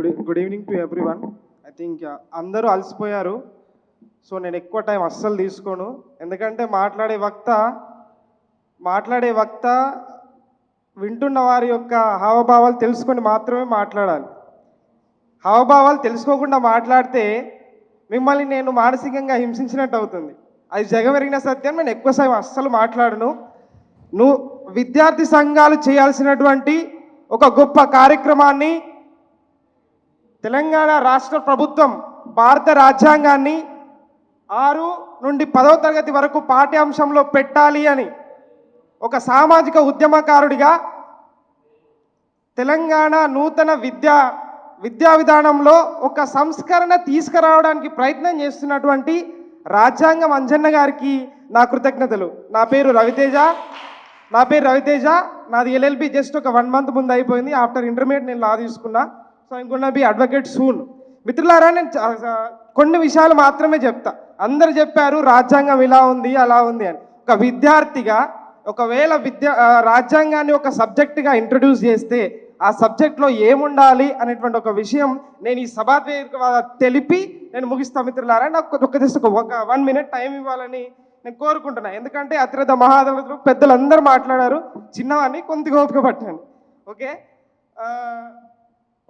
Good good evening to everyone I think అందరూ అలసిపోయారు. So నేను ఎక్కువ టైం అస్సలు తీసుకోను. ఎందుకంటే మాట్లాడే వక్త మాట్లాడే వక్త వింటున్న వారి యొక్క హావభావాలు తెలుసుకొని మాత్రమే మాట్లాడాలి. హావభావాలు తెలుసుకోకుండా మాట్లాడితే మిమ్మల్ని నేను మానసికంగా హింసించినట్టు అవుతుంది. అది జగమెరిగిన సత్యం. నేను ఎక్కువ సమయం అస్సలు మాట్లాడను. నువ్వు విద్యార్థి సంఘాలు చేయాల్సినటువంటి ఒక గొప్ప కార్యక్రమాన్ని తెలంగాణ రాష్ట్ర ప్రభుత్వం భారత రాజ్యాంగాన్ని ఆరు నుండి పదవ తరగతి వరకు పాఠ్యాంశంలో పెట్టాలి అని ఒక సామాజిక ఉద్యమకారుడిగా తెలంగాణ నూతన విద్యా విద్యా విధానంలో ఒక సంస్కరణ తీసుకురావడానికి ప్రయత్నం చేస్తున్నటువంటి రాజ్యాంగం అంజన్న గారికి నా కృతజ్ఞతలు. నా పేరు రవితేజ. నా పేరు రవితేజ. నాది ఎల్ఎల్బి జస్ట్ ఒక వన్ మంత్ ముందు అయిపోయింది. ఆఫ్టర్ ఇంటర్మీడియట్ నేను లా తీసుకున్నా. So good be advocate soon మిత్రులారా నేను కొన్ని విషయాలు మాత్రమే చెప్తా. అందరు చెప్పారు రాజ్యాంగం ఇలా ఉంది అలా ఉంది అని. ఒక విద్యార్థిగా ఒకవేళ విద్య రాజ్యాంగాన్ని ఒక సబ్జెక్టుగా ఇంట్రడ్యూస్ చేస్తే ఆ సబ్జెక్ట్లో ఏముండాలి అనేటువంటి ఒక విషయం నేను ఈ సభా తెలిపి నేను ముగిస్తా మిత్రులారా. నాకు ఒక జస్ట్ ఒక వన్ మినిట్ టైం ఇవ్వాలని నేను కోరుకుంటున్నాను ఎందుకంటే అతిరథ మహాదేవులు పెద్దలందరూ మాట్లాడారు. చిన్నవాడిని కొంత ఓపిక పట్టాను ఓకే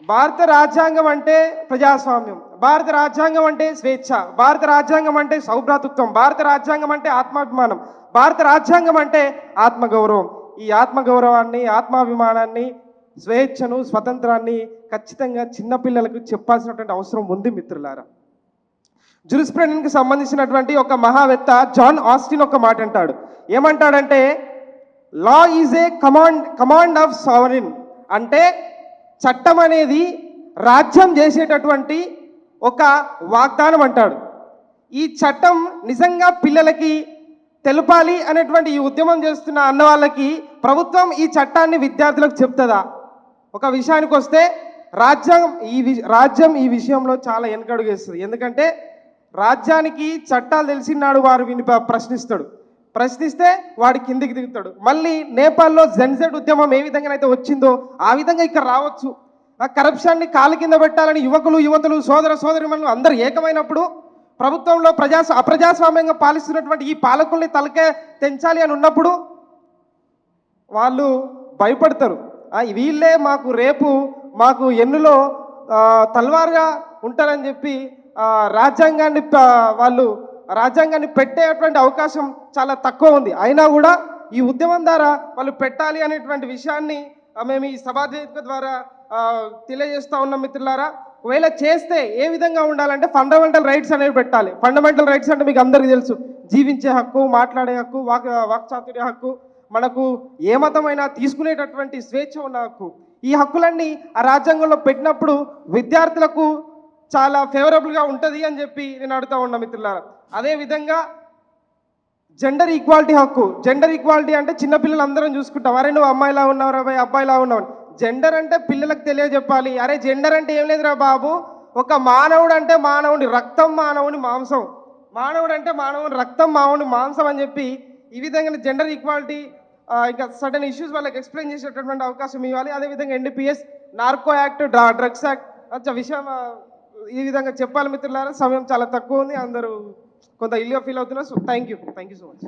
భారత రాజ్యాంగం అంటే ప్రజాస్వామ్యం. భారత రాజ్యాంగం అంటే స్వేచ్ఛ. భారత రాజ్యాంగం అంటే సౌభ్రాతృత్వం. భారత రాజ్యాంగం అంటే ఆత్మాభిమానం. భారత రాజ్యాంగం అంటే ఆత్మగౌరవం. ఈ ఆత్మగౌరవాన్ని ఆత్మాభిమానాన్ని స్వేచ్ఛను స్వతంత్రాన్ని ఖచ్చితంగా చిన్నపిల్లలకు చెప్పాల్సినటువంటి అవసరం ఉంది మిత్రులారా. జురిస్ప్రెడెన్కి సంబంధించినటువంటి ఒక మహావేత్త జాన్ ఆస్టిన్ ఒక మాట అంటాడు. ఏమంటాడంటే law is a command command of sovereign. అంటే చట్టం అనేది రాజ్యం చేసేటటువంటి ఒక వాగ్దానం అంటాడు. ఈ చట్టం నిజంగా పిల్లలకి తెలపాలి అనేటువంటి ఈ ఉద్యమం చేస్తున్న అన్న వాళ్ళకి ప్రభుత్వం ఈ చట్టాన్ని విద్యార్థులకు చెప్తుందా? ఒక విషయానికి వస్తే రాజ్యం ఈ వి- రాజ్యం ఈ విషయంలో చాలా వెనకడుగేస్తుంది ఎందుకంటే రాజ్యానికి చట్టాలు తెలిసినాడు వారు విని ప్రశ్నిస్తాడు. ప్రశ్నిస్తే వాడి కిందికి దిగుతాడు. మళ్ళీ నేపాల్లో జెన్జెడ్ ఉద్యమం ఏ విధంగా అయితే వచ్చిందో ఆ విధంగా ఇక్కడ రావచ్చు. ఆ కరప్షన్ని కాలు కింద పెట్టాలని యువకులు యువతులు సోదర సోదరిమణులు అందరూ ఏకమైనప్పుడు ప్రభుత్వంలో ప్రజా అప్రజాస్వామ్యంగా పాలిస్తున్నటువంటి ఈ పాలకుల్ని తలకే తెంచాలి అని ఉన్నప్పుడు వాళ్ళు భయపడతారు. వీళ్ళే మాకు రేపు మాకు ఎన్నులో తల్వారుగా ఉంటారని చెప్పి రాజ్యాంగాన్ని వాళ్ళు రాజ్యాంగాన్ని పెట్టేటువంటి అవకాశం చాలా తక్కువ ఉంది. అయినా కూడా ఈ ఉద్యమం ద్వారా వాళ్ళు పెట్టాలి అనేటువంటి విషయాన్ని మేము ఈ సభాధ్యక్ష ద్వారా తెలియజేస్తూ ఉన్నాం మిత్రులారా. ఒకవేళ చేస్తే ఏ విధంగా ఉండాలంటే ఫండమెంటల్ రైట్స్ అనేవి పెట్టాలి. ఫండమెంటల్ రైట్స్ అంటే మీకు అందరికీ తెలుసు. జీవించే హక్కు మాట్లాడే హక్కు వాక్ వాక్చాతుర్య హక్కు మనకు ఏ మతమైనా తీసుకునేటటువంటి స్వేచ్ఛ ఉన్న హక్కు. ఈ హక్కులన్నీ ఆ రాజ్యాంగంలో పెట్టినప్పుడు విద్యార్థులకు చాలా ఫేవరబుల్గా ఉంటుంది అని చెప్పి నేను అడుగుతా ఉన్నా మిత్రులారా. అదేవిధంగా జెండర్ ఈక్వాలిటీ హక్కు. జెండర్ ఈక్వాలిటీ అంటే చిన్నపిల్లలు అందరం చూసుకుంటాం. అరే నువ్వు అమ్మాయిలా ఉన్నావు రా అబ్బాయిలా ఉన్నావు జెండర్ అంటే పిల్లలకు తెలియజెప్పాలి. అరే జెండర్ అంటే ఏం లేదురా బాబు. ఒక మానవుడు అంటే మానవుని రక్తం మానవుని మాంసం. మానవుడు అంటే మానవుని రక్తం మానవుని మాంసం అని చెప్పి ఈ విధంగా జెండర్ ఈక్వాలిటీ ఇంకా సడన్ ఇష్యూస్ వాళ్ళకి ఎక్స్ప్లెయిన్ చేసేటటువంటి అవకాశం ఇవ్వాలి. అదేవిధంగా NDPS narco act drugs act అచ్చా విషయం ఈ విధంగా చెప్పాలి మిత్రులారా సమయం చాలా తక్కువ ఉంది. అందరూ కొంత ఇల్లుగా ఫీల్ అవుతున్నారు. So thank you thank you so much